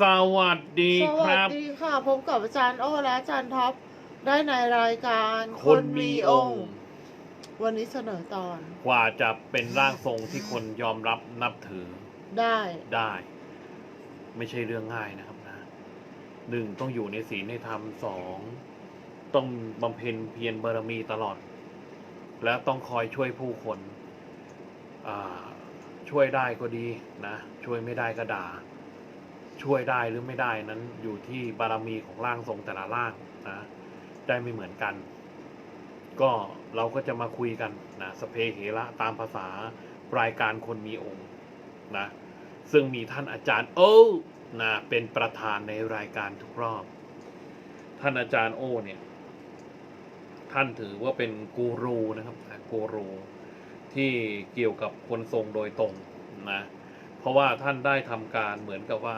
สวัสดีสควัสรับ ดีค่ะพบกับอาจารย์โอและอาจารย์ท็อปได้ในรายการคนมีองค์ วันนี้เสนอตอนกว่าจะเป็นร่างทรงที่คนยอมรับนับถือได้ ได้ ไม่ใช่เรื่องง่ายนะครับนะหนึ่งต้องอยู่ในศีลในธรรมสองต้องบำเพ็ญเพียรบารมีตลอด และต้องคอยช่วยผู้คนอ่าช่วยได้ก็ดีนะ ช่วยไม่ได้ก็ด่า ช่วยได้หรือไม่ได้นั้นอยู่ที่บารมีของร่างทรงแต่ละร่างนะได้ไม่เหมือนกัน ก็เราก็จะมาคุยกันนะสเพเหระตามภาษารายการคนมีองค์นะซึ่งมีท่านอาจารย์โอ้นะเป็นประธานในรายการทุกรอบ ท่านอาจารย์โอ้เนี่ยท่านถือว่าเป็นกูรูนะครับกูรูที่เกี่ยวกับคนทรงโดยตรงนะเพราะว่าท่านได้ทำการเหมือนกับว่า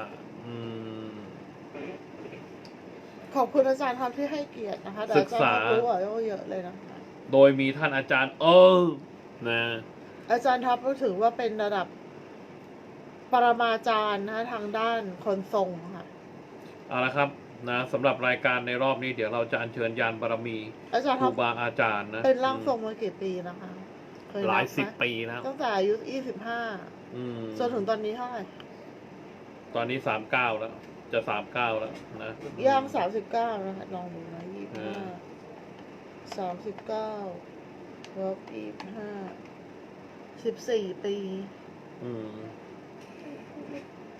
ขอบคุณอาจารย์ท็อปที่ให้เกียรตินะคะแต่อาจารย์ท็อปรู้กว่าโอ้เยอะเลยนะคะโดยมีท่านอาจารย์ เออ นะ อาจารย์ท็อปก็ถือว่าเป็นระดับปรมาจารย์นะคะทางด้านคนทรงค่ะเอาละครับนะสำหรับรายการในรอบนี้เดี๋ยวเราจะอัญเชิญยานบารมีอาจารย์คท็รูอปบาอาจารย์นะเป็นร่างทรงมากี่ปีนะคะเคยหลายนับไมสิบปีนะครับตั้งแต่อายุยี่สิบห้าอืมจนถึงตอนนี้เท่าไหร่ ตอนนี้สามเก้าแล้ว จะสามเก้าแล้วนะ ย่างสามสิบเก้านะคะลองดูนะยี่เอห้าอสามสิบเก้าลบยี่ห้าสิบสี่ปีอืม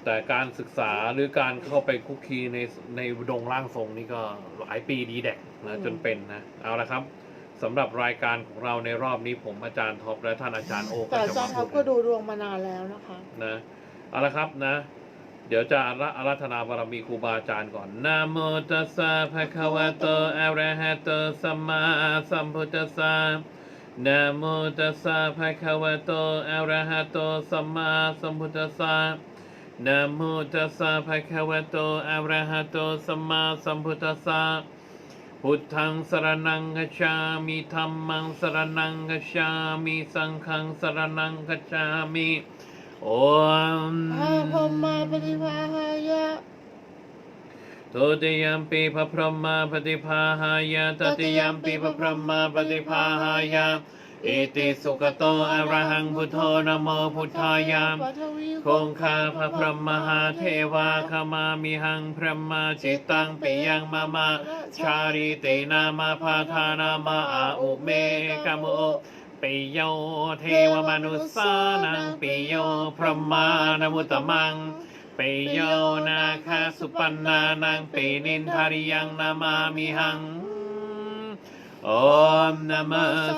แต่การศึกษาหรือการเข้าไปคุกคีในในดงร่างทรงนี่ก็หลายปีดีแดกนะจนเป็นนะ เอาละครับสำหรับรายการของเราในรอบนี้ผมอาจารย์ท็อปและท่านอาจารย์โอแต่ก็อาจะจารมาย์ท็พูอปดก็กันดูดวงมานานแล้วนะคะ นะเอาละครับนะ เดี๋ยวจะราอารัธนาบารมีครูบาอาจารย์ก่อนนะโมตัสสะภะคะวะโตอะระหะโตสัมมาสัมพุทธัสสะนะโมตัสสะภะคะวะโตอะระหะโตสัมมาสัมพุทธัสสะนะโมตัสสะภะคะวะโตอะระหะโตสัมมาสัมพุทธัสสะพุทธังสรณังกัจฉามิธัมมังสรณังกัจฉามิสังฆังสรณังกัจฉามิโอม พระพรหมาปฏิภาหายะทุติยมปีพระพรหมาปฏิภาหายะตติยมปีพระพรหมาปฏิภาหายะอิติสุขโตอะระหังพุทโธนะโมพุทธายะปัทวีคงคาพระพรหมหาเทวาขมามิหังพระมาจิตตังปิยังมามา ชาริเตนามาพาทานามาอาอุเมกะโม ปิโย เทวมนุสสานังปิโย พระมานมุตมังปิโยนาคาสุปันนานังปินินทาริยังนามามิหังโอมนะโม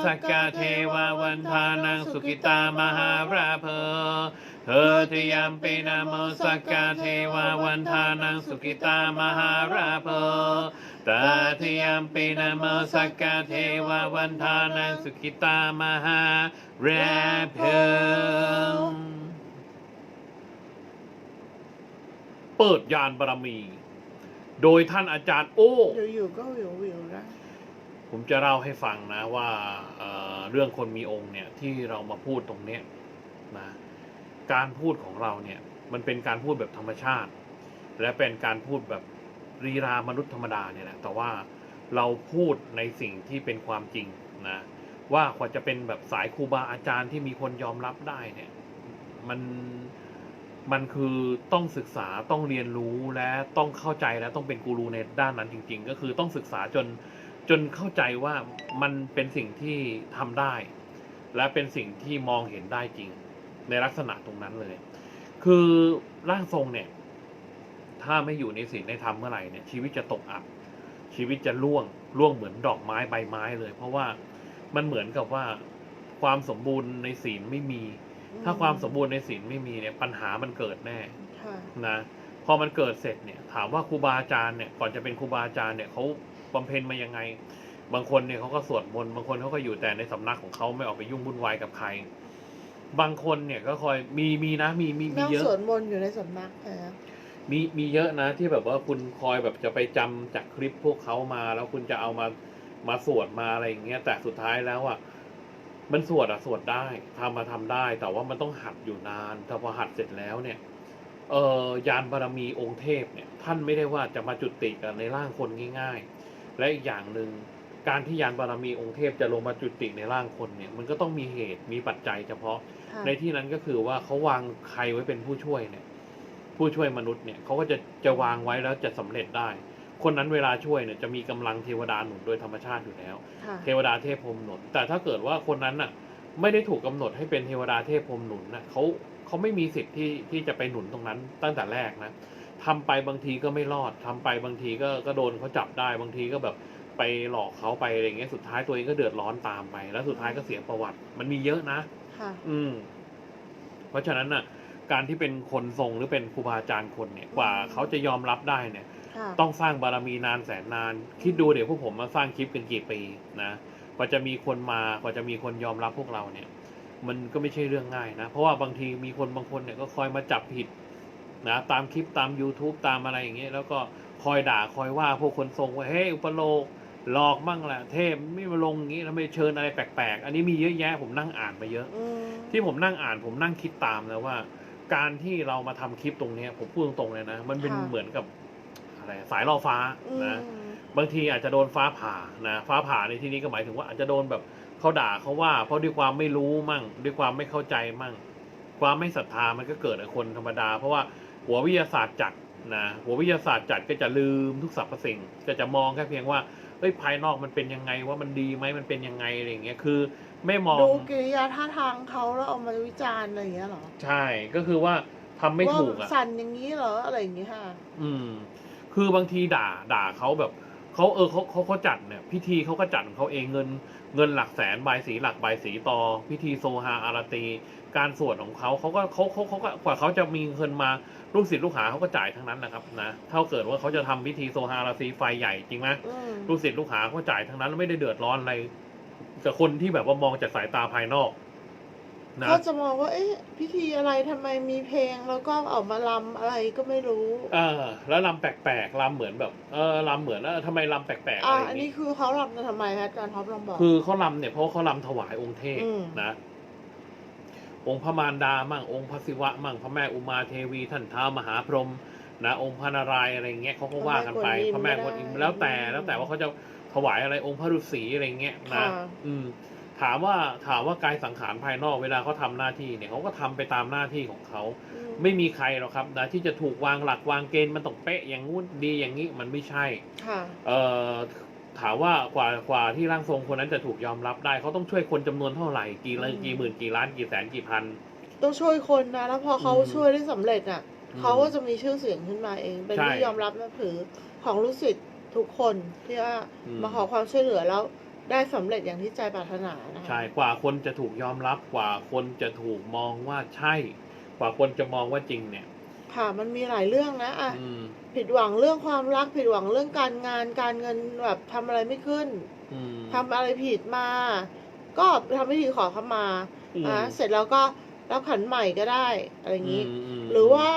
สักกะเทวาวันทานังสุกิตามหาราภเธอทยามปีนะโมสักกะเทวาวันทานังสุกิตามหาราภ ตาทยามปีนะโมสักกะเทวาวันทานังสุกิตามหาราภเปิดยานบารมี โดยท่านอาจารย์โอ้อยู่ๆก็วิววิวนะผมจะเล่าให้ฟังนะว่าเเรื่องคนมีองค์เนี่ยที่เรามาพูดตรงเนี้ยนะการพูดของเราเนี่ย มันเป็นการพูดแบบธรรมชาติ และเป็นการพูดแบบ รีรามนุษย์ธรรมดาเนี่ยแหละแต่ว่าเราพูดในสิ่งที่เป็นความจริงนะว่ากว่าจะเป็นแบบสายครูบาอาจารย์ที่มีคนยอมรับได้เนี่ยมันมันคือต้องศึกษาต้องเรียนรู้และต้องเข้าใจและต้องเป็นกูรูในด้านนั้นจริง ๆ ก็คือต้องศึกษาจนจนเข้าใจว่ามันเป็นสิ่งที่ทำได้ และเป็นสิ่งที่มองเห็นได้จริง ในลักษณะตรงนั้นเลย คือร่างทรงเนี่ย ถ้าไม่อยู่ในศีลในธรรมเมื่อไหร่เนี่ยชีวิตจะตกอับ ชีวิตจะร่วงร่วงเหมือนดอกไม้ใบไม้เลย เพราะว่ามันเหมือนกับว่าความสมบูรณ์ในศีลไม่มี ถ้าความสมบูรณ์ในศีลไม่มีเนี่ยปัญหามันเกิดแน่ค่ะนะพอมันเกิดเสร็จเนี่ย ถามว่าครูบาอาจารย์เนี่ยก่อนจะเป็นครูบาอาจารย์เนี่ยเขาบำเพ็ญมายังไง บางคนเนี่ยเขาก็สวดมนต์บางคนเขาก็อยู่แต่ในสำนักของเขาไม่ออกไปยุ่งวุ่นวายกับใคร บางคนเนี่ยก็คอยมีมีนะมีมีมีนั่งเยอะสวดมนต์อยู่ในสำนักนะ มีมีเยอะนะที่แบบว่าคุณคอยแบบจะไปจำจากคลิปพวกเขามา แล้วคุณจะเอามามาสวดมาอะไรอย่างเงี้ยแต่สุดท้ายแล้วอะมันสวดอะสวดได้ทำมาทำได้ แต่ว่ามันต้องหัดอยู่นานแต่พอหัดเสร็จแล้วเนี่ย เอ่อยานบารมีองค์เทพเนี่ย ท่านไม่ได้ว่าจะมาจุติกันในร่างคนง่าย ๆ และอีกอย่างหนึ่งการที่ยานบารมีองค์เทพจะลงมาจุติในร่างคนเนี่ย มันก็ต้องมีเหตุมีปัจจัยเฉพาะค่ะในที่นั้นก็คือว่าเขาวางใครไว้เป็นผู้ช่วยเนี่ย ผู้ช่วยมนุษย์เนี่ยเขาก็จะจะวางไว้แล้วจะสำเร็จได้ คนนั้นเวลาช่วยเนี่ยจะมีกำลังเทวดาหนุนโดยธรรมชาติอยู่แล้วค่ะเทวดาเทพพรหมหนุน แต่ถ้าเกิดว่าคนนั้นน่ะไม่ได้ถูกกำหนดให้เป็นเทวดาเทพพรหมหนุนนะเขาเขาไม่มีสิทธิ์ที่ที่จะไปหนุนตรงนั้นตั้งแต่แรกนะทำไปบางทีก็ไม่รอดทำไปบางทีก็ก็โดนเขาจับได้บางทีก็แบบไปหลอกเขาไปอะไรเงี้ยสุดท้ายตัวเองก็เดือดร้อนตามไป แล้วสุดท้ายก็เสียประวัติ มันมีเยอะนะ ค่ะ อืม เพราะฉะนั้นน่ะ การที่เป็นคนทรงหรือเป็นครูบาอาจารย์คนเนี่ยกว่าเขาจะยอมรับได้เนี่ย ค่ะต้องสร้างบารมีนานแสนนาน คิดดูเดี๋ยวพวกผมมาสร้างคลิปกันกี่ปีนะกว่าจะมีคนมากว่าจะมีคนยอมรับพวกเราเนี่ย มันก็ไม่ใช่เรื่องง่ายนะ เพราะว่าบางทีมีคนบางคนเนี่ยก็คอยมาจับผิดนะตามคลิปตาม YouTube ตามอะไรอย่างเงี้ยแล้วก็คอยด่าคอยว่าพวกคนทรงว่าเฮ้ยอุปโลกหลอกมั่งแหละเทพไม่มาลงอย่างงี้ทำไมเชิญอะไรแปลกๆ อันนี้มีเยอะแยะผมนั่งอ่านมาเยอะ อืมที่ผมนั่งอ่านผมนั่งคิดตามนะว่า การที่เรามาทำคลิปตรงเนี้ยผมพูดตรงๆเลยนะ มันเป็นค่ะ เหมือนกับอะไรสายล่อฟ้าอืมนะ บางทีอาจจะโดนฟ้าผ่านะ ฟ้าผ่าในที่นี้ก็หมายถึงว่าอาจจะโดนแบบเขาด่าเขาว่า เพราะด้วยความไม่รู้มั่ง ด้วยความไม่เข้าใจมั่ง ความไม่ศรัทธามันก็เกิดกับคนธรรมดา เพราะว่าหัววิทยาศาสตร์จัดนะหัววิทยาศาสตร์จัดก็จะลืมทุกสรรพสิ่งก็จะมองแค่เพียงว่าเอ้ยภายนอกมันเป็นยังไงว่ามันดีไหมมันเป็นยังไงอะไรอย่างเงี้ยคือ ไม่มอง ดูกิริยาท่าทางเขาแล้วเอามาวิจารณ์อะไรอย่างเงี้ยเหรอใช่ก็คือว่าทำไม่ถูกว่าอะ สั่นอย่างนี้เหรออะไรอย่างเงี้ยค่ะ อืม คือบางทีด่าด่าเขาแบบเขาเออเขาเขาเขาจัดเนี่ย พิธีเขาก็จัดของเขาเองเงิน เงินหลักแสนบายสีหลักบายสีต่อพิธีโซฮาอาราตี การสวดของเขาเขาก็เขาเขาเขาก็กว่าเขาจะมีเงินมาลูกศิษย์ลูกหาเขาก็จ่ายทั้งนั้นนะครับนะเท่าเกิดว่าเขาจะทำพิธีโซฮาอาราตีไฟใหญ่จริงไหมอืมลูกศิษย์ลูกหาเขาจ่ายทั้งนั้นแล้วไม่ได้เดือดร้อนอะไร กับคนที่แบบว่ามองจากสายตาภายนอก นะเขาจะมองว่า เอ๊ะ พิธีอะไรทำไมมีเพลงแล้วก็ออกมาลำอะไรก็ไม่รู้เออ แล้วลำแปลกๆลำเหมือนแบบ เออลำเหมือนแล้วทำไมลำแปลกๆอะอ่าไรอย่าอันงนี้นี้คือเขาลำกันทำไมคะอาจารย์ท็อปลองบอก คือเขาลำเนี่ยเพราะเขาลำถวายองค์เทพอืม นะ องค์พระมารดามั่งองค์พระศิวะมั่งพระแม่อุมาเทวีท่านท้าวมหาพรหมนะ องค์พระนารายณ์อะไรเงี้ยเขาก็ว่ากันไปพพระระแม่แม่กกววนนอิอิมมแล้วแต่อืมแล้วแต่ว่าเขาจะ ถวายอะไรองค์พระฤาษีอะไรเงี้ยนะค่ะอืม ถามว่าถามว่ากายสังขารภายนอกเวลาเขาทำหน้าที่เนี่ยเขาก็ทำไปตามหน้าที่ของเขาอืมไม่มีใครหรอกครับนะที่จะถูกวางหลักวางเกณฑ์มันต้องเป๊ะอย่างงู้นดีอย่างนี้มันไม่ใช่ค่ะเอ่อถามว่ากว่ากว่าที่ร่างทรงคนนั้นจะถูกยอมรับได้เขาต้องช่วยคนจำนวนเท่าไหร่กี่ละอืมกี่หมื่นกี่ล้านกี่แสนกี่พัน ต้องช่วยคนนะแล้วพอเขาอืมช่วยได้สำเร็จอะอืมเขาก็จะมีชื่อเสียงขึ้นมาเอง เป็นใช่ที่ยอมรับนับถือของลูกศิษย์ ทุกคนที่ว่าอืม มาขอความช่วยเหลือแล้วได้สำเร็จอย่างที่ใจปรารถนานะคะ ใช่กว่าคนจะถูกยอมรับกว่าคนจะถูกมองว่าใช่ กว่าคนจะมองว่าจริงเนี่ยค่ะมันมีหลายเรื่องนะอะอืมผิดหวังเรื่องความรักผิดหวังเรื่องการงานการเงินแบบทำอะไรไม่ขึ้นอืมทำอะไรผิดมา ก็ทำพิธีขอขมาอืมอะเสร็จแล้วก็รับขันใหม่ก็ได้อะไรอย่างนี้ มมหรือว่า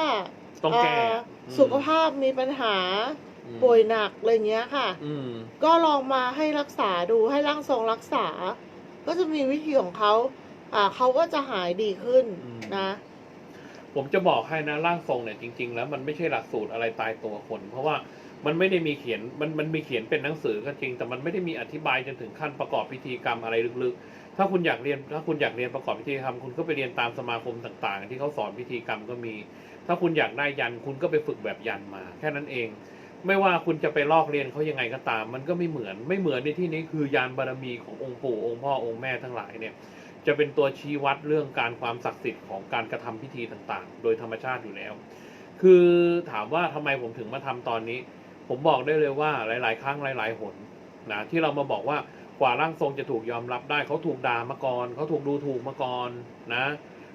ต้องแก้เอ่ออืมสุขภาพมีปัญหาอืม ป่วยหนักอะไรเงี้ยค่ะ อืม ก็ลองมาให้รักษาดูให้ร่างทรงรักษา ก็จะมีวิธีของเขาอ่าเขาก็จะหายดีขึ้นอืม นะ ผมจะบอกให้นะร่างทรงเนี่ยจริง ๆ แล้วมันไม่ใช่หลักสูตรอะไรตายตัวคน เพราะว่ามันไม่ได้มีเขียนมันมันมีเขียนเป็นหนังสือก็จริง แต่มันไม่ได้มีอธิบายจนถึงขั้นประกอบพิธีกรรมอะไรลึกๆ ถ้าคุณอยากเรียนถ้าคุณอยากเรียนประกอบพิธีกรรมคุณก็ไปเรียนตามสมาคมต่าง ๆ ที่เขาสอนพิธีกรรมก็มี ถ้าคุณอยากได้ยันคุณก็ไปฝึกแบบยันมา แค่นั้นเอง ไม่ว่าคุณจะไปลอกเรียนเขายังไงก็ตาม มันก็ไม่เหมือนไม่เหมือนในที่นี้คือยานบารมีขององค์ปู่องค์พ่อองค์แม่ทั้งหลายเนี่ยจะเป็นตัวชี้วัดเรื่องการความศักดิ์สิทธิ์ของการกระทำพิธีต่างๆ โดยธรรมชาติอยู่แล้ว คือถามว่าทำไมผมถึงมาทำตอนนี้ ผมบอกได้เลยว่าหลาย ๆ ครั้งหลาย ๆ หนนะที่เรามาบอกว่ากว่าร่างทรงจะถูกยอมรับได้เขาถูกด่ามาก่อนเขาถูกดูถูกมาก่อนนะ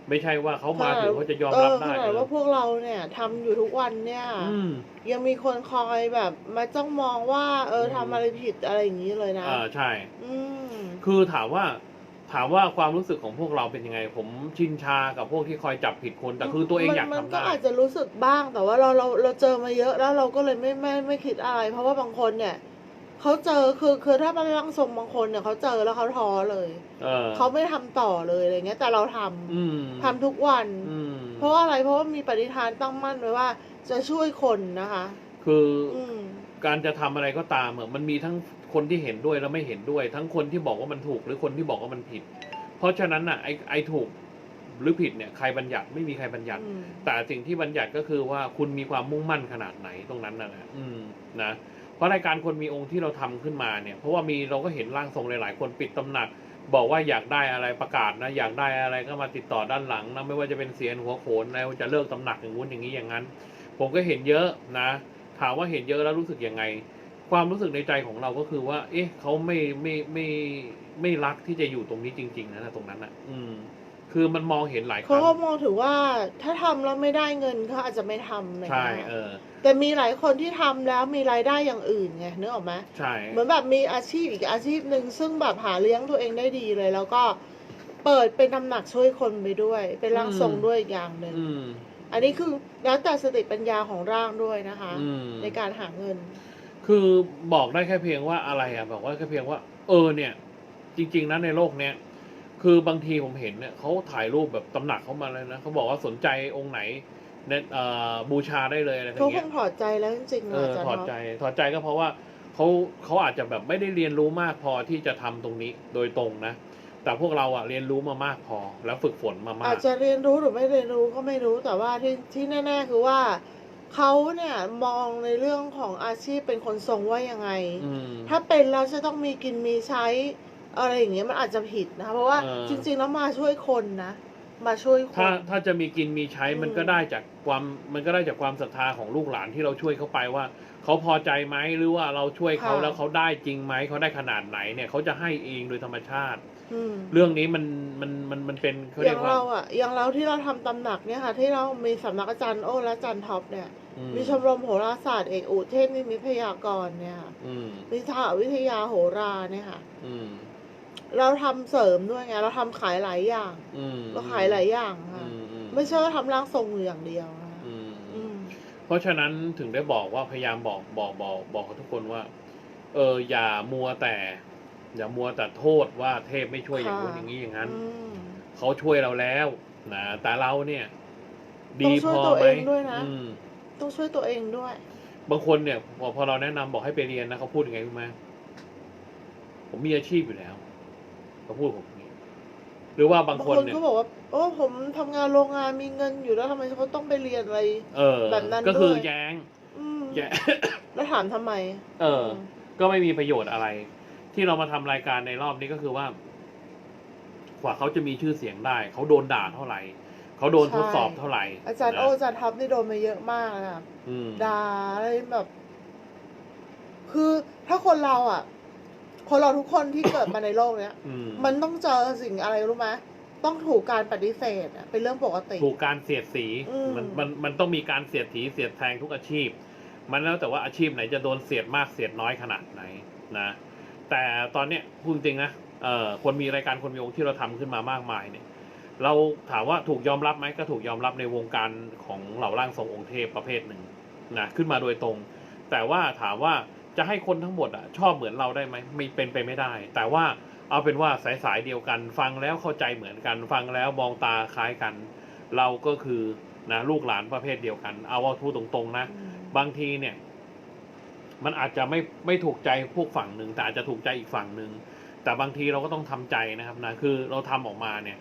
ไม่ใช่ว่าเขามาถึงเขาจะยอมรับได้เออขนาดว่าพวกเราเนี่ยทำอยู่ทุกวันเนี่ยอืมยังมีคนคอยแบบมาจ้องมองว่า เอออืมทำอะไรผิดอะไรอย่างนี้เลยนะอ่าใช่ อืมคือถามว่า ถามว่าความรู้สึกของพวกเราเป็นยังไง ผมชินชากับพวกที่คอยจับผิดคนแต่คือตัวเองอยากมันทำก็ได้อาจจะรู้สึกบ้างแต่ว่าเราเราเราเจอมาเยอะแล้วเราก็เลยไม่ไม่ไม่คิดอะไร เพราะว่าบางคนเนี่ย เขาเจอคือคือถ้าเป็นร่างทรงบางคนเนี่ยเขาเจอแล้วเขาท้อเลยเออเขาไม่ทำต่อเลยอะไรเงี้ย แต่เราทำอืมทำทุกวัน อืมเพราะว่าอะไรเพราะว่ามีปฏิฐานตั้งมั่นไว้ว่า จะช่วยคนนะคะ คืออืม การจะทำอะไรก็ตามอะมันมีทั้งคนที่เห็นด้วยและไม่เห็นด้วย ทั้งคนที่บอกว่ามันถูกหรือคนที่บอกว่ามันผิด เพราะฉะนั้นอะไอ้ไอ้ถูกหรือผิดเนี่ยใครบัญญัติไม่มีใครบัญญัติ อืมแต่สิ่งที่บัญญัติก็คือว่าคุณมีความมุ่งมั่นขนาดไหนตรงนั้นนะนะอืมนะเพ ราะรายการคนมีองค์ที่เราทำขึ้นมาเนี่ย เพราะว่ามีเราก็เห็นร่างทรงหลาย ๆ คนปิดตำหนัก บอกว่าอยากได้อะไรประกาศนะ อยากได้อะไรก็มาติดต่อด้านหลังนะไม่ว่าจะเป็นเสียนหัวโขนแล้วจะเลิกตำหนักอย่างงู้นอย่างนี้อย่างนั้น ผมก็เห็นเยอะนะ ถามว่าเห็นเยอะแล้วรู้สึกยังไง ความรู้สึกในใจของเราก็คือว่า เอ๊ะเขาไม่ไม่ไม่ไม่รักที่จะอยู่ตรงนี้จริง ๆ นะตรงนั้นอะ อืม คือมันมองเห็นหลายคเขารั้งก็มองถือว่าถ้าทำแล้วไม่ได้เงินเขาอาจจะไม่ทำอะไรอย่างใช่เงี้ยเออ แต่มีหลายคนที่ทำแล้วมีรายได้อย่างอื่นไงนึกออกไหมใช่ เหมือนแบบมีอาชีพอีกอาชีพหนึ่งซึ่งแบบหาเลี้ยงตัวเองได้ดีเลย แล้วก็เปิดเป็นตำหนักช่วยคนไปด้วย เป็นร่างทรงด้วยอีกอย่างหนึ่งอืม อันนี้คือแล้วแต่สติปัญญาของร่างด้วยนะคะ อืม ในการหาเงิน คือบอกได้แค่เพียงว่าอะไรอะ บอกว่าแค่เพียงว่า เออเนี่ย จริง ๆนะในโลกเนี้ย คือบางทีผมเห็นเนี่ยเขาถ่ายรูปแบบตำหนักเขามาเลยนะเขาบอกว่าสนใจองค์ไหนเนี่ยเอ่อบูชาได้เลยอะไรอย่าเขางคเงี้งยถอดใจแล้วจริงๆเอนะออาจารย์ถอดเนาะใจถอดใจก็เพราะว่าเขาเขาอาจจะแบบไม่ได้เรียนรู้มากพอที่จะทำตรงนี้โดยตรงนะ แต่พวกเราอะเรียนรู้มามากพอแล้วฝึกฝนมามากอาจจะเรียนรู้หรือไม่เรียนรู้ก็ไม่รู้แต่ว่าที่ที่แน่ ๆ คือว่าเขาเนี่ยมองในเรื่องของอาชีพเป็นคนทรงว่ายังไง อืมถ้าเป็นแล้วจะต้องมีกินมีใช้ อะไรอย่างเงี้ยมันอาจจะผิดนะคะเพราะว่าเออ จริง ๆ แล้วมาช่วยคนนะ มาช่วยคถ้าน ถ้าจะมีกินมีใช้อืม มันก็ได้จากความมันก็ได้จากความศรัทธาของลูกหลานที่เราช่วยเขาไปว่าเขาพอใจไหมหรือว่าเราช่วยเขาแล้วเขาได้จริงไหมเขาได้ขนาดไหนเนี่ยเขาจะให้เองโดยธรรมชาติ อืม เรื่องนี้มันมันมันมันเป็นเขาอเรียย่ากงว่าเราอะอย่างเราที่เราทำตำหนักเนี่ยค่ะ ที่เรามีสำนักอาจารย์โอ้และอาจารย์ท็อปเนี่ย อืมีชมรมโหราศาสตร์เอกอุเทศนิมิตพยากรณ์เนี่ยค่ะอืมมีสหวิทยาโหราเนี่ยค่ะ อืม เราทำเสริมด้วยไง เราทำขายหลายอย่าง อืมเราขายหลายอย่างอืค่ะมอืมไม่ใช่ว่าทำร่างทรงอยู่อย่างเดียวนะคะอืมอืม เพราะฉะนั้นถึงได้บอกว่าพยายามบอกบอกบอกบอกกับทุกคนว่า เอออย่ามัวแต่ อย่ามัวแต่โทษว่าเทพไม่ช่วยอย่างนู้นค่ะ อย่างนี้อย่างนั้น อืม เขาช่วยเราแล้วนะแต่เราเนี่ย ดีต้องช่วยพอตัวไหมเองด้วยนะ อืม ต้องช่วยตัวเองด้วย บางคนเนี่ยพอพอเราแนะนำบอกให้ไปเรียนนะเขาพูดยังไงรู้ไหมผมมีอาชีพอยู่แล้ว เขาพูดผมอย่างนี้หรือว่าบางบางคคนนเนี่ยก็บอกว่าโอ้ผมทำงานโรงงานมีเงินอยู่แล้วทำไมเขาต้องไปเรียนอะไร เออ แบบนั้นก็คือด้วย แย้งอืมแย้ง แล้วถามทำไม เออ ก็ไม่มีประโยชน์อะไร ที่เรามาทำรายการในรอบนี้ก็คือว่า กว่าเขาจะมีชื่อเสียงได้ เขาโดนด่าเท่าไหร่ เขาโดนทดสอบเท่าไหร่อาจารย์นะโอ้อาจารย์ท็อปนี่โดนมาเยอะมากนะคะอืมด่าอะไรแบบ คือถ้าคนเราอะ คนเราทุกคนที่เกิดมาในโลกเนี้ย อืมมันต้องเจอสิ่งอะไรรู้ไหมต้องถูกการปฏิเสธอะเป็นเรื่องปกติ ถูกการเสียดสีอืม มันมันมันต้องมีการเสียดสีเสียดแทงทุกอาชีพ มันแล้วแต่ว่าอาชีพไหนจะโดนเสียดมากเสียดน้อยขนาดไหนนะแต่ตอนเนี้ยพูดจริงๆนะเอ่อคนมีรายการคนมีองค์ที่เราทำขึ้นมามากมายเนี่ย เราถามว่าถูกยอมรับไหมก็ถูกยอมรับในวงการของเหล่าร่างทรงองค์เทพประเภทหนึ่งนะขึ้นมาโดยตรง แต่ว่าถามว่า จะให้คนทั้งหมดอะชอบเหมือนเราได้ไหมไม่เป็นไปไม่ได้ แต่ว่าเอาเป็นว่าสายสายๆเดียวกัน ฟังแล้วเข้าใจเหมือนกัน ฟังแล้วมองตาคล้ายกัน เราก็คือนะลูกหลานประเภทเดียวกัน เอาว่าพูดตรงๆนะอืมบางทีเนี่ย มันอาจจะไม่ไม่ถูกใจพวกฝั่งหนึ่งแต่อาจจะถูกใจอีกฝั่งหนึ่งแต่บางทีเราก็ต้องทำใจนะครับนะคือเราทำออกมาเนี่ย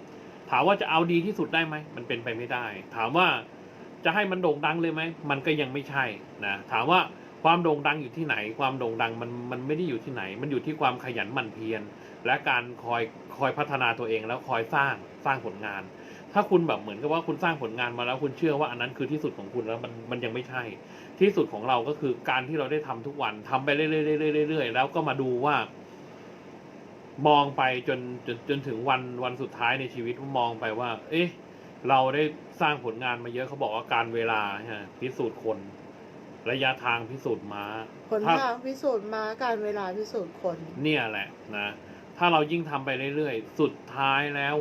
ถามว่าจะเอาดีที่สุดได้ไหมมันเป็นไปไม่ได้ ถามว่าจะให้มันโด่งดังเลยไหมมันก็ยังไม่ใช่นะถามว่า ความโด่งดังอยู่ที่ไหน ความโด่งดังมันมันไม่ได้อยู่ที่ไหน มันอยู่ที่ความขยันหมั่นเพียรและการคอยคอยพัฒนาตัวเองแล้วคอยสร้างสร้างผลงาน ถ้าคุณแบบเหมือนกับว่าคุณสร้างผลงานมาแล้วคุณเชื่อว่าอันนั้นคือที่สุดของคุณแล้วมันมันยังไม่ใช่ ที่สุดของเราก็คือการที่เราได้ทำทุกวันทำไปเรื่อยๆเรื่อยๆแล้วก็มาดูว่า มองไปจนจนจนถึงวันวันสุดท้ายในชีวิตมองไปว่า เอ๊ะ เราได้สร้างผลงานมาเยอะเขาบอกว่าการเวลาฮะพิสูจน์คน ระยะทางพิสูจน์ม้าผลถ้าทางพิสูจน์มาการเวลาพิสูจน์คน เนี่ยแหละนะ ถ้าเรายิ่งทำไปเรื่อยๆ สุดท้ายแล้ว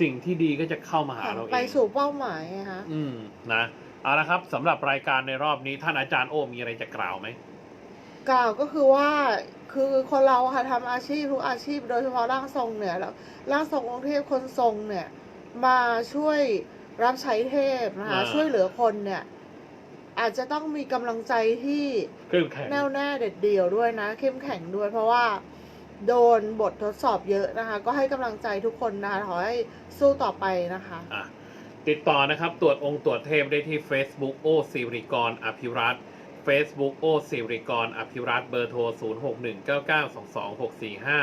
สิ่งที่ดีก็จะเข้ามาหาเราเอง ไปสู่เป้าหมายไงคะอืมนะเอาละครับสำหรับรายการในรอบนี้ท่านอาจารย์โอ้มีอะไรจะกล่าวไหม กล่าวก็คือว่าคือคนเราค่ะทำอาชีพทุกอาชีพ โดยเฉพาะร่างทรงเนี่ยแล้วร่างทรงองค์เทพคนทรงเนี่ย มาช่วยรับใช้เทพนะคะอ่า ช่วยเหลือคนเนี่ย อาจจะต้องมีกำลังใจที่เข้มแข็งแน่วแน่เด็ดเดี่ยวด้วยนะ เข้มแข็งด้วยเพราะว่าโดนบททดสอบเยอะนะคะ ก็ให้กำลังใจทุกคนนะคะขอให้สู้ต่อไปนะคะ อะติดต่อนะครับ ตรวจองค์ตรวจเทพได้ที่ Facebook โอสิริกรอภิรัตน์ Facebook โอสิริกรอภิรัตน์เบอร์โทร 0 6 1 9 9 2 2 6 4 5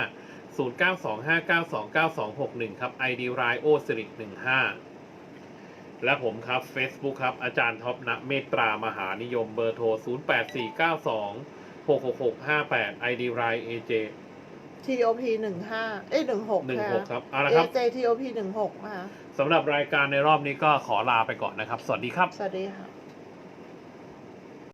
0 9 2 5 9 2 9 2 6 1 ครับ ID รายโอสิริ15 และผมครับ Facebook ครับ อาจารย์ท็อปณเมตตามหานิยมเบอร์โทร 0 8 4 9 2 6 6 6 5 8 ID ราย AJ TOP หนึ่งห้าเอ้ยหนึ่งหก16 ครับเอาละครับ AJ TOP หนึ่งหกนะคะสำหรับรายการในรอบนี้ก็ขอลาไปก่อนนะครับ สวัสดีครับ สวัสดีค่ะ